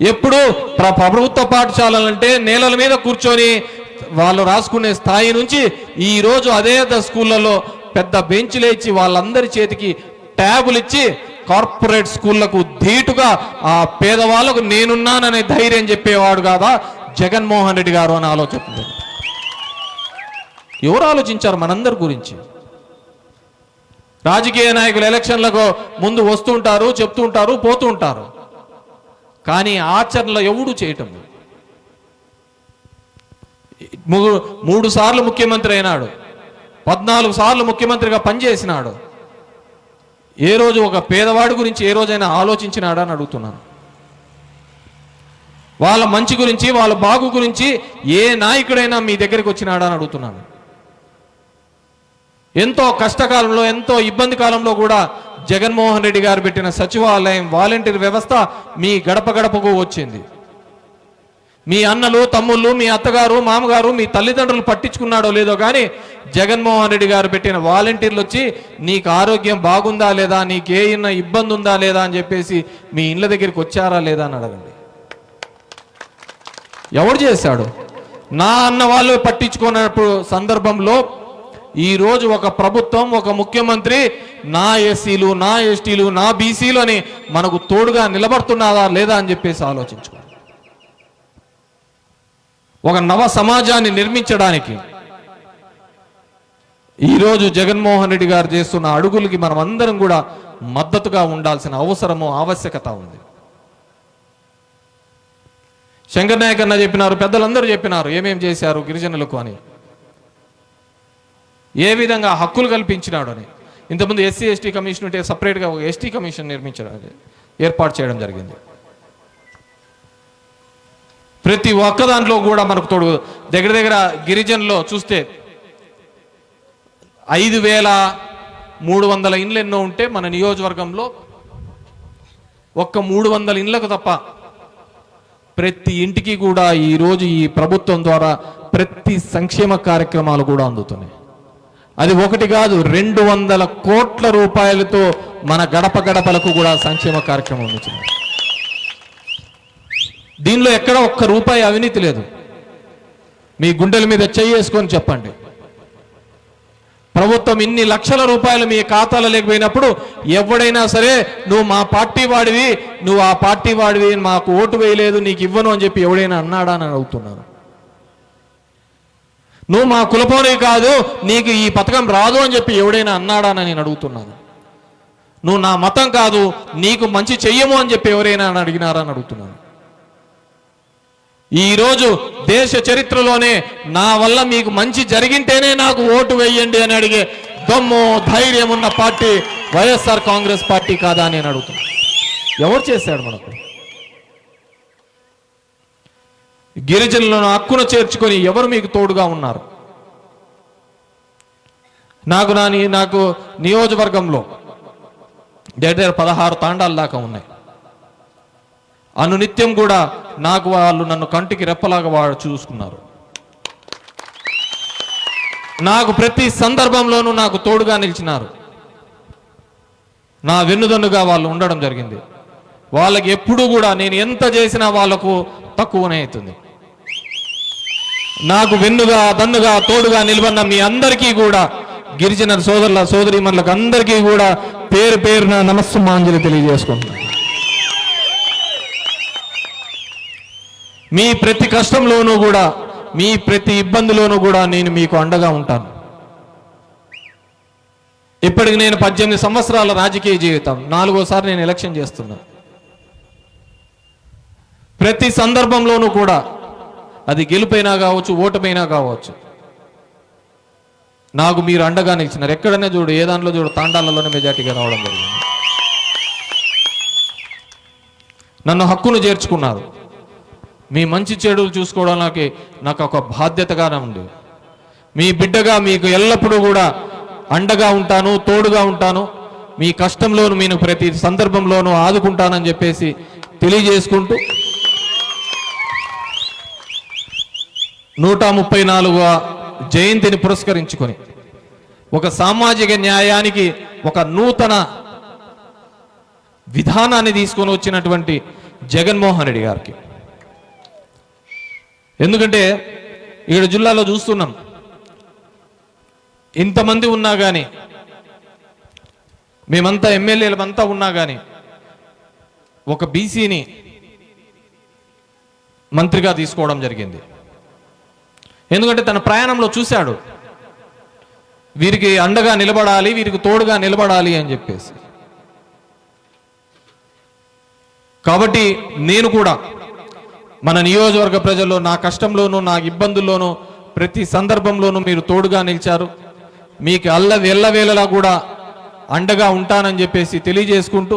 ఎప్పుడు ప్ర- ప్రభుత్వ పాఠశాలలంటే నేలల మీద కూర్చొని వాళ్ళు రాసుకునే స్థాయి నుంచి ఈరోజు అదే స్కూళ్ళలో పెద్ద బెంచ్లు ఇచ్చి వాళ్ళందరి చేతికి ట్యాబులు ఇచ్చి కార్పొరేట్ స్కూళ్ళకు ధీటుగా ఆ పేదవాళ్ళకు నేనున్నాననే ధైర్యం చెప్పేవాడు కాదా జగన్మోహన్ రెడ్డి గారు అని ఆలోచన. ఎవరు ఆలోచించారు మనందరి గురించి? రాజకీయ నాయకులు ఎలక్షన్లకు ముందు వస్తుంటారు చెప్తూ ఉంటారు పోతూ ఉంటారు. కానీ ఆచరణలో ఎవడు చేయటం మూడు మూడు సార్లు ముఖ్యమంత్రి అయినాడు. పద్నాలుగు సార్లు ముఖ్యమంత్రిగా పనిచేసినాడు. ఏ రోజు ఒక పేదవాడి గురించి ఏ రోజైనా ఆలోచించినాడా అని అడుగుతున్నాను. వాళ్ళ మంచి గురించి వాళ్ళ బాగు గురించి ఏ నాయకుడైనా మీ దగ్గరికి వచ్చినాడా అని అడుగుతున్నాను. ఎంతో కష్టకాలంలో ఎంతో ఇబ్బంది కాలంలో కూడా జగన్మోహన్ రెడ్డి గారు పెట్టిన సచివాలయం వాలంటీర్ వ్యవస్థ మీ గడప గడపకు వచ్చింది. మీ అన్నలు తమ్ముళ్ళు మీ అత్తగారు మామగారు మీ తల్లిదండ్రులు పట్టించుకున్నాడో లేదో కానీ జగన్మోహన్ రెడ్డి గారు పెట్టిన వాలంటీర్లు వచ్చి నీకు ఆరోగ్యం బాగుందా లేదా? నీకు ఇబ్బంది ఉందా లేదా? అని చెప్పేసి మీ ఇళ్ళ దగ్గరికి వచ్చారా లేదా అని అడగండి. ఎవడు చేశాడు? నా అన్న వాళ్ళు పట్టించుకున్నప్పుడు సందర్భంలో ఈ రోజు ఒక ప్రభుత్వం ఒక ముఖ్యమంత్రి నా ఎస్సీలు నా ఎస్టీలు నా బీసీలు అని మనకు తోడుగా నిలబడుతున్నారా లేదా అని చెప్పేసి ఆలోచించుకో ఒక నవ సమాజాన్ని నిర్మించడానికి ఈరోజు జగన్మోహన్ రెడ్డి గారు చేస్తున్న అడుగులకి మనం అందరం కూడా మద్దతుగా ఉండాల్సిన అవసరము ఆవశ్యకత ఉంది. శంకర్ నాయక్ అన్న చెప్పినారు పెద్దలందరూ చెప్పినారు ఏమేం చేశారు గిరిజనులకు అని. ఏ విధంగా హక్కులు కల్పించినాడు అని. ఇంతకుముందు ఎస్సీ ఎస్టీ కమిషన్ ఉంటే సపరేట్గా ఒక ఎస్టీ కమిషన్ నిర్మించడం ఏర్పాటు చేయడం జరిగింది. ప్రతి ఒక్క దాంట్లో కూడా మనకు తోడు దగ్గర దగ్గర గిరిజనులో చూస్తే ఐదు వేల మూడు వందల ఇండ్లు ఎన్నో ఉంటే మన నియోజకవర్గంలో ఒక్క మూడు వందల ఇండ్లకు తప్ప ప్రతి ఇంటికి కూడా ఈరోజు ఈ ప్రభుత్వం ద్వారా ప్రతి సంక్షేమ కార్యక్రమాలు కూడా అందుతున్నాయి. అది ఒకటి కాదు రెండు వందల కోట్ల రూపాయలతో మన గడప గడపలకు కూడా సంక్షేమ కార్యక్రమం వచ్చింది. దీనిలో ఎక్కడ ఒక్క రూపాయి అవినీతి లేదు. మీ గుండెల మీద చేసుకొని చెప్పండి. ప్రభుత్వం ఇన్ని లక్షల రూపాయలు మీ ఖాతాలో లేకపోయినప్పుడు ఎవడైనా సరే నువ్వు మా పార్టీ వాడివి నువ్వు ఆ పార్టీ వాడివి మాకు ఓటు వేయలేదు నీకు ఇవ్వను అని చెప్పి ఎవడైనా అన్నాడా అని అడుగుతున్నాను నువ్వు మా కులపోనివి కాదు నీకు ఈ పథకం రాదు అని చెప్పి ఎవడైనా అన్నాడా అని నేను అడుగుతున్నాను. నువ్వు నా మతం కాదు నీకు మంచి చెయ్యము అని చెప్పి ఎవరైనా అని అడిగినారా అని అడుగుతున్నాను. ఈరోజు దేశ చరిత్రలోనే నా వల్ల మీకు మంచి జరిగింటేనే నాకు ఓటు వేయండి అని అడిగే దమ్ము ధైర్యం ఉన్న పార్టీ వైఎస్ఆర్ కాంగ్రెస్ పార్టీ కాదా అని నేను అడుగుతున్నాను. ఎవరు చేశాడు మనకు? గిరిజనులను హక్కును చేర్చుకొని ఎవరు మీకు తోడుగా ఉన్నారు? నాకు నా నాకు నియోజకవర్గంలో దగ్గర దగ్గర పదహారు తాండాల దాకా ఉన్నాయి. అనునిత్యం కూడా నాకు వాళ్ళు నన్ను కంటికి రెప్పలాగా వాళ్ళు చూసుకున్నారు. నాకు ప్రతి సందర్భంలోనూ నాకు తోడుగా నిలిచినారు. నా వెన్నుదన్నుగా వాళ్ళు ఉండడం జరిగింది. వాళ్ళకి ఎప్పుడూ కూడా నేను ఎంత చేసినా వాళ్ళకు తక్కువనే అవుతుంది. నాకు వెన్నుగా దన్నుగా తోడుగా నిలబడిన మీ అందరికీ కూడా గిరిజన సోదరుల సోదరిమణులకు అందరికీ కూడా పేరు పేరున నమస్సుమాంజలి తెలియజేసుకుంటున్నాను. మీ ప్రతి కష్టంలోనూ కూడా మీ ప్రతి ఇబ్బందిలోనూ కూడా నేను మీకు అండగా ఉంటాను. ఇప్పటికి నేను పద్దెనిమిది సంవత్సరాల రాజకీయ జీవితం నాలుగోసారి నేను ఎలక్షన్ చేస్తున్నా. ప్రతి సందర్భంలోనూ కూడా అది గెలుపైనా కావచ్చు ఓటమైనా కావచ్చు. నాకు మీరు అండగా నిలిచినారు. ఎక్కడైనా చూడు ఏ దాంట్లో చూడు తాండాలలోనే మెజార్టీగా రావడం జరిగింది. నన్ను హక్కును చేర్చుకున్నారు. మీ మంచి చెడులు చూసుకోవడానికి నాకు ఒక బాధ్యతగానే ఉంది. మీ బిడ్డగా మీకు ఎల్లప్పుడూ కూడా అండగా ఉంటాను తోడుగా ఉంటాను. మీ కష్టంలోను నేను ప్రతి సందర్భంలోనూ ఆదుకుంటానని చెప్పేసి తెలియజేసుకుంటూ నూట ముప్పై నాలుగవ జయంతిని పురస్కరించుకొని ఒక సామాజిక న్యాయానికి ఒక నూతన విధానాన్ని తీసుకొని వచ్చినటువంటి జగన్మోహన్ రెడ్డి గారికి. ఎందుకంటే ఇక్కడ జిల్లాలో చూస్తున్నాం. ఇంతమంది ఉన్నా కానీ మేమంతా ఎమ్మెల్యేలమంతా ఉన్నా కానీ ఒక బీసీని మంత్రిగా తీసుకోవడం జరిగింది. ఎందుకంటే తన ప్రయాణంలో చూశాడు. వీరికి అండగా నిలబడాలి వీరికి తోడుగా నిలబడాలి అని చెప్పేసి. కాబట్టి నేను కూడా మన నియోజకవర్గ ప్రజల్లో నా కష్టంలోనూ నా ఇబ్బందుల్లోనూ ప్రతి సందర్భంలోనూ మీరు తోడుగా నిలిచారు. మీకు అల్ల వెళ్ళవేళలా కూడా అండగా ఉంటానని చెప్పేసి తెలియజేసుకుంటూ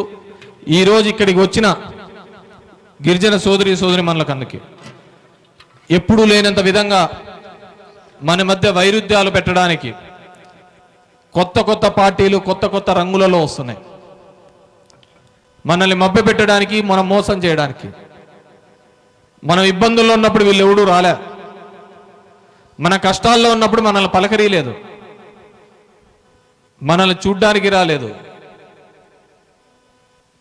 ఈరోజు ఇక్కడికి వచ్చిన గిరిజన సోదరి సోదరి మనలకందుకి ఎప్పుడూ లేనంత విధంగా మన మధ్య వైరుధ్యాలు పెట్టడానికి కొత్త కొత్త పార్టీలు కొత్త కొత్త రంగులలో వస్తున్నాయి. మనల్ని మభ్య పెట్టడానికి మనం మోసం చేయడానికి. మనం ఇబ్బందుల్లో ఉన్నప్పుడు వీళ్ళు ఎవడూ రాలే. మన కష్టాల్లో ఉన్నప్పుడు మనల్ని పలకరీలేదు మనల్ని చూడ్డానికి రాలేదు.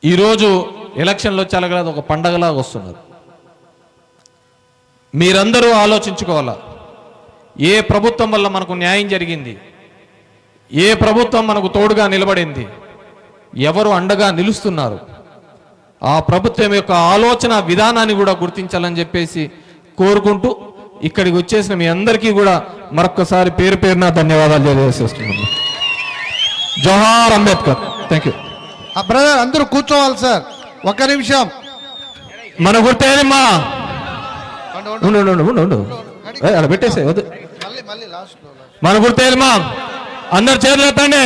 ఈరోజు ఎలక్షన్లో వచ్చేలా ఒక పండగలాగా వస్తున్నారు. మీరందరూ ఆలోచించుకోవాలా? ఏ ప్రభుత్వం వల్ల మనకు న్యాయం జరిగింది? ఏ ప్రభుత్వం మనకు తోడుగా నిలబడింది? ఎవరు అండగా నిలుస్తున్నారు? ఆ ప్రభుత్వం యొక్క ఆలోచన విధానాన్ని కూడా గుర్తించాలని చెప్పేసి కోరుకుంటూ ఇక్కడికి వచ్చేసిన మీ అందరికీ కూడా మరొక్కసారి పేరు పేరున ధన్యవాదాలు తెలియజేస్తున్నాను. జోహార్ అంబేద్కర్. థ్యాంక్ యూ ఆ బ్రదర్ అందరూ కూర్చోవాలి సార్. ఒక్క నిమిషం. మన గుర్తేదమ్మా ఉండు, ఉండు. ఉండు ఉండు అక్కడ పెట్టేసే వద్దు. మన గుర్తేదమ్మా అందరు చేతులు ఎత్తండి.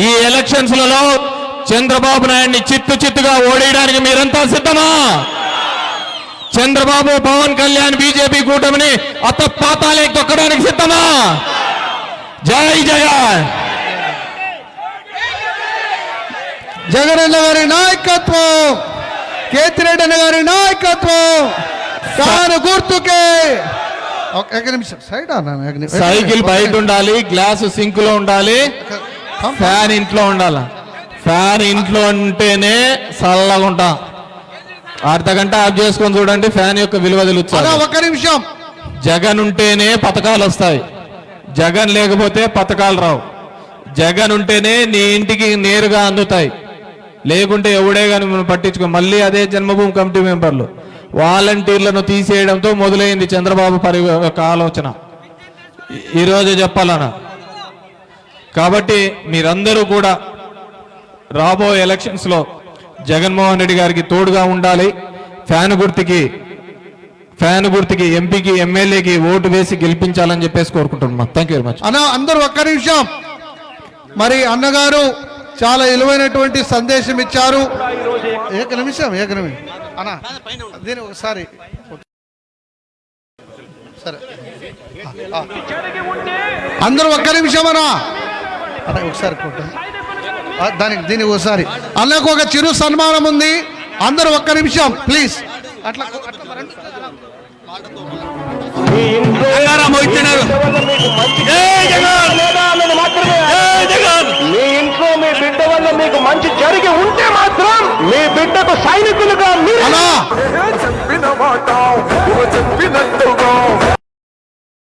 ఈ ఎలక్షన్స్లలో చంద్రబాబు నాయుడిని చిత్తు చిత్తుగా ఓడేయడానికి మీరంతా సిద్ధమా? చంద్రబాబు పవన్ కళ్యాణ్ బీజేపీ కూటమిని అత్త పాతాలే తొక్కడానికి సిద్ధమా? జై జగన్! జగనన్న గారి నాయకత్వం! కేతిరెడ్డి అన్న గారి నాయకత్వం! తాను గుర్తుకే! ఒక- ఒక నిమిషం సైడ్ ఒక. సైకిల్ బయట ఉండాలి గ్లాసు సింక్లో ఉండాలి. ఫ్యాన్ ఇంట్లో ఉండాలి? ఫ్యాన్ ఇంట్లో ఉంటేనే చల్లగా ఉంటాం. అర్ధ గంట ఆఫ్ చేసుకొని చూడండి ఫ్యాన్ యొక్క విలువ తెలుస్తుంది. ఒక్క నిమిషం. జగన్ ఉంటేనే పథకాలు వస్తాయి. జగన్ లేకపోతే పథకాలు రావు. జగన్ ఉంటేనే నీ ఇంటికి నేరుగా అందుతాయి. లేకుంటే ఎవడే కానీ మనం పట్టించుకో. మళ్ళీ అదే జన్మభూమి కమిటీ మెంబర్లు. వాలంటీర్లను తీసేయడంతో మొదలైంది చంద్రబాబు పరి యొక్క ఆలోచన. ఈ- ఈరోజు చెప్పాలన్నా. కాబట్టి మీరందరూ కూడా రాబోయే ఎలక్షన్స్లో జగన్మోహన్ రెడ్డి గారికి తోడుగా ఉండాలి. ఫ్యాన్ గుర్తుకి ఫ్యాన్ గుర్తుకి ఎంపీకి ఎమ్మెల్యేకి ఓటు వేసి గెలిపించాలని చెప్పేసి కోరుకుంటున్నాం. థ్యాంక్ యూ వెరీ మచ్ అన్న అందరూ ఒక్క నిమిషం. మరి అన్నగారు చాలా విలువైనటువంటి సందేశం ఇచ్చారు. ఏక నిమిషం ఏక నిమిషం. అన్నా దీని ఒకసారి సరే అందరూ ఒక్క నిమిషం అనా అన్న ఒకసారి దానికి దీనికి ఒకసారి అన్నకు ఒక చిరు సన్మానం ఉంది అందరూ ఒక్క నిమిషం ప్లీజ్ అట్లా అట్లా మరండి. మీ ఇంట్లో మీ బిడ్డ వల్ల మీకు మంచి జరిగి ఉంటే మాత్రం మీ బిడ్డకు సైనికులుగా మీరు చెప్పిన మాట చెప్పినట్టుగా